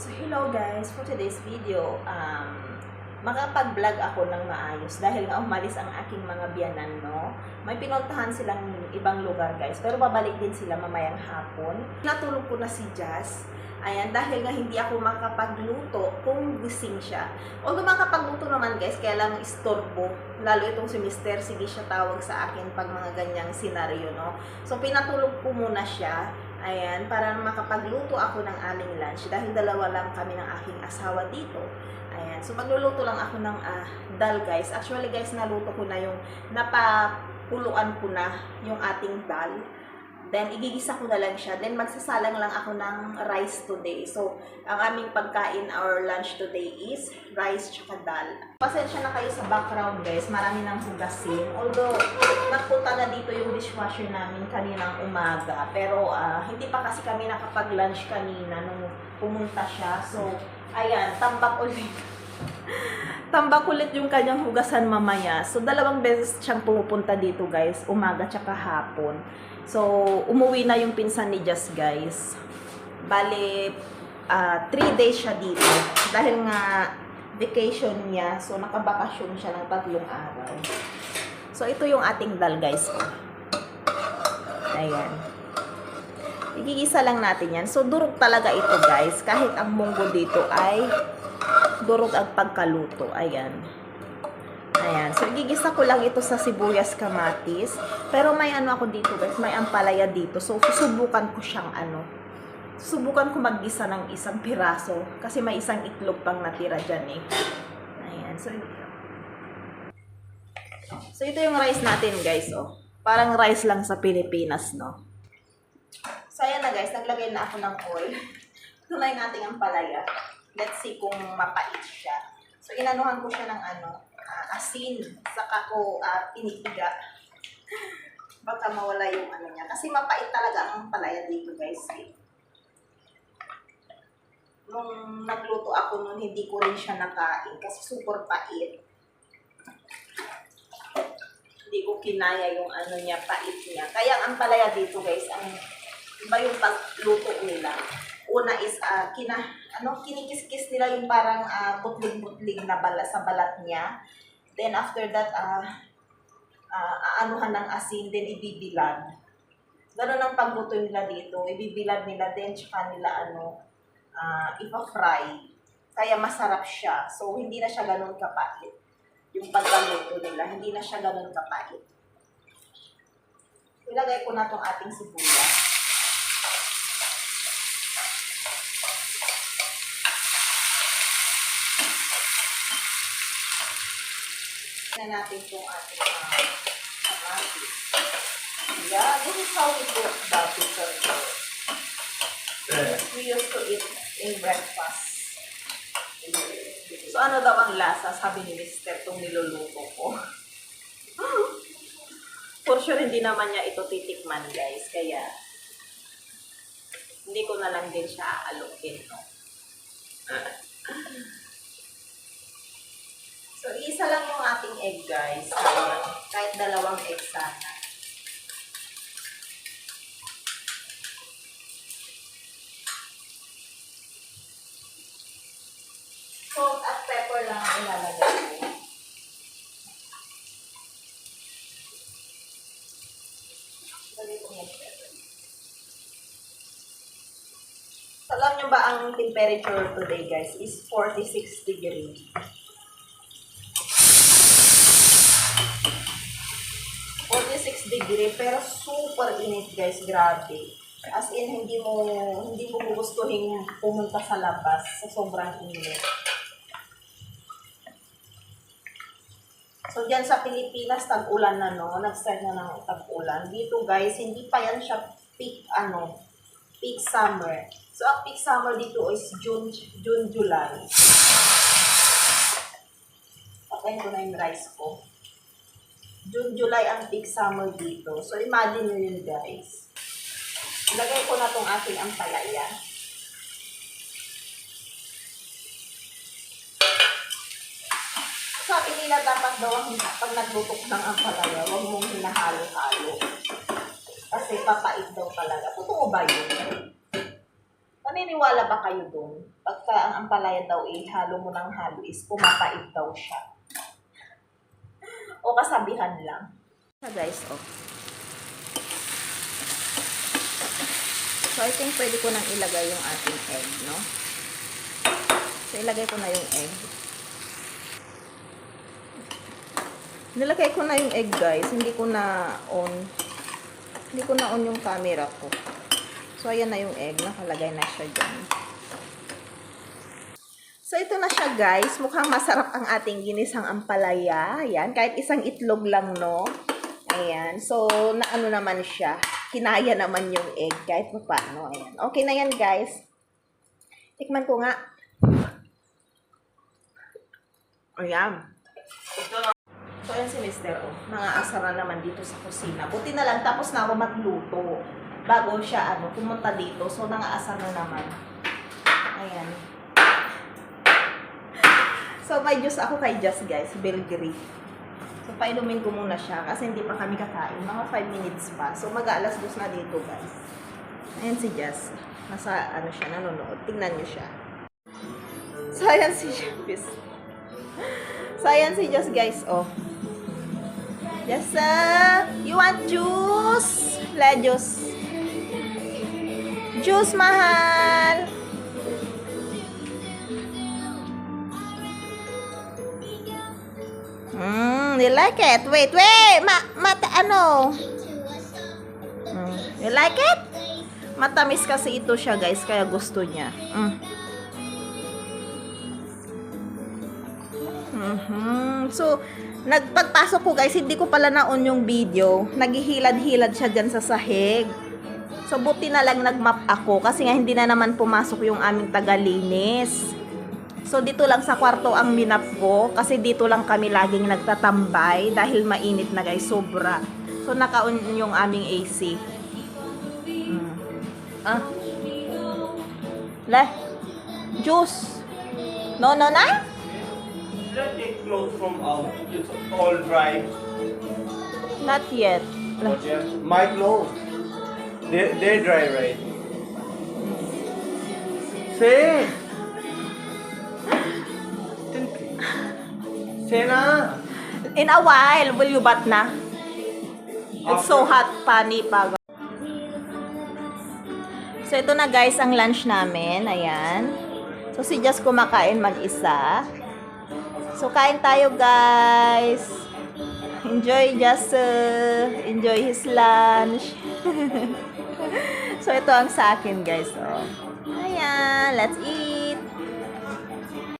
So hello guys, for today's video, um, makapag-vlog ako ng maayos dahil nga umalis ang aking mga biyanan, no? May pinuntahan silang ibang lugar guys, pero babalik din sila mamayang hapon. Natulog ko na si Jazz. Ayan, dahil nga hindi ako makapagluto kung gising siya. Although makapagluto naman guys, kaya lang istorbo. Lalo itong si Mister, sige siya tawag sa akin pag mga ganyang senaryo, no? So pinatulog ko muna siya Ayan, para makapagluto ako ng aming lunch dahil dalawa lang kami ng aking asawa dito. Ayan, so magluluto lang ako ng ah, dal guys. Actually guys, naluto ko na yung napapuluan ko na yung ating dal. Then, igigisa ko na lang siya. Then, magsasalang lang ako ng rice today. So, ang aming pagkain or lunch today is rice tsaka dal. Pasensya na kayo sa background guys. Marami nang hugasin. Although, nagpunta na dito yung dishwasher namin kaninang umaga. Pero, ah, hindi pa kasi kami nakapag-lunch kanina nung pumunta siya. So, ayan, tambak ulit. tambak ulit yung kanyang hugasan mamaya. So, dalawang beses siyang pumupunta dito guys. Umaga tsaka hapon. So, umuwi na yung pinsan ni Jess guys. Bale, ah, three days siya dito. Dahil nga, vacation niya. So, nakabakasyon siya ng tatlong araw. So, ito yung ating dal, guys. Ayan. Igigisa lang natin yan. So, durog talaga ito, guys. Kahit ang munggo dito ay durog ang pagkaluto. Ayan. Ayan. So, igigisa ko lang ito sa sibuyas kamatis. Pero may ano ako dito, guys. May ampalaya dito. So, susubukan ko siyang ano. Subukan ko maggisa ng isang piraso. Kasi may isang itlog pang natira dyan eh. Ayan. So, So, ito yung rice natin, guys, oh. Parang rice lang sa Pilipinas, no? So, ayan na, guys. Naglagay na ako ng oil. Tunay natin ang palaya. Let's see kung mapait siya. So, inanuhan ko siya ng ano, asin. Saka ko uh, pinipiga. Baka mawala yung ano niya. Kasi mapait talaga ang palaya dito, guys. Eh. Nung nagluto ako nun, hindi ko rin siya nakain. Kasi super pait hindi ko kinaya yung ano niya, pait niya. Kaya ang palaya dito guys, ang iba yung pagluto nila. Una is, ah, kina, ano, kinikis-kis nila yung parang ah, butlig-butlig na bala, sa balat niya. Then after that, ah, ah, aanuhan ng asin, then ibibilad. Ganun ang pagluto nila dito. Ibibilad nila din, tsaka nila ano, ah, ipa-fry. Kaya masarap siya. So, hindi na siya ganun kapait yung pagkaluto nila. Hindi na siya ganun kapait. Ilagay ko na tong ating sibuyas. Na natin itong ating uh, kamatis. Yeah, this is how we cook pickle pork. We used to eat in breakfast. So ano daw ang lasa? Sabi ni Mister itong niluluto ko. For sure, hindi naman niya ito titikman, guys. Kaya, hindi ko na lang din siya aalukin, no? so, isa lang yung ating egg, guys. Ayan. Kahit dalawang egg sana. Salt at pepper lang ang ilalagay ko. Alam nyo ba ang temperature today guys is 46 degree. 46 degree pero super init guys, grabe. As in, hindi mo, hindi mo gugustuhin pumunta sa labas sa sobrang init. So, dyan sa Pilipinas, tag-ulan na, no? Nag-start na ng tag-ulan. Dito, guys, hindi pa yan siya peak, ano, peak summer. So, ang peak summer dito is June, June, July. Patayin ko na yung rice ko. June, July ang peak summer dito. So, imagine nyo yun, guys. Ilagay ko na tong ating ampalaya. Sabi nila dapat daw ang pag naglutok ng ampalaya, huwag mong hinahalo-halo. Kasi papait daw talaga. Totoo ba yun? Naniniwala ba kayo dun? Pagka ang ampalaya daw eh, halo mo ng halo is pumapait daw siya. O kasabihan lang. So guys, oh. So I think pwede ko nang ilagay yung ating egg, no? So ilagay ko na yung egg. Nilagay ko na yung egg guys, hindi ko na on. Hindi ko na on yung camera ko. So ayan na yung egg, nakalagay na siya dyan. So ito na siya guys, mukhang masarap ang ating ginisang ampalaya. Ayan, kahit isang itlog lang no. Ayan, so naano naman siya. Kinaya naman yung egg kahit pa paano. Ayan, okay na yan guys. Tikman ko nga. Ayan. So, ayan si Mister, oh. Mga asara naman dito sa kusina. Buti na lang, tapos na ako magluto. Bago siya, ano, pumunta dito. So, nangaasar na naman. Ayan. So, may juice ako kay Just, guys. Bilgri. So, painumin ko muna siya kasi hindi pa kami kakain. Mga 5 minutes pa. So, mag-aalas dos na dito, guys. Ayan si Just. Nasa, ano siya, nanonood. Tingnan niyo siya. So, ayan si Just. So, ayan si Just, guys, oh. Yes, sir. You want juice? La juice. Juice, mahal. Mm, you like it? Wait, wait. Ma, mata, ano? Mm, you like it? Matamis kasi ito siya, guys. Kaya gusto niya. Mm. Mhm. So, nagpagpasok ko guys, hindi ko pala na-on yung video. Naghihilad-hilad siya dyan sa sahig. So, buti na lang nag-map ako kasi nga hindi na naman pumasok yung aming tagalinis. So, dito lang sa kwarto ang minap ko kasi dito lang kami laging nagtatambay dahil mainit na guys, sobra. So, naka-on yung aming AC. Mm. Ah. Le. Juice. No, no, na? Did I take clothes from out? It's all dry. Not yet. Not yet. My clothes. They they're dry, right? Say. Say na. In a while, will you bat na? It's so hot, pani pa. So, ito na guys ang lunch namin. Ayan. So, si Just kumakain mag-isa. So, kain tayo guys. Enjoy Just uh, enjoy his lunch. so, ito ang sa akin guys. Oh. Ayan, let's.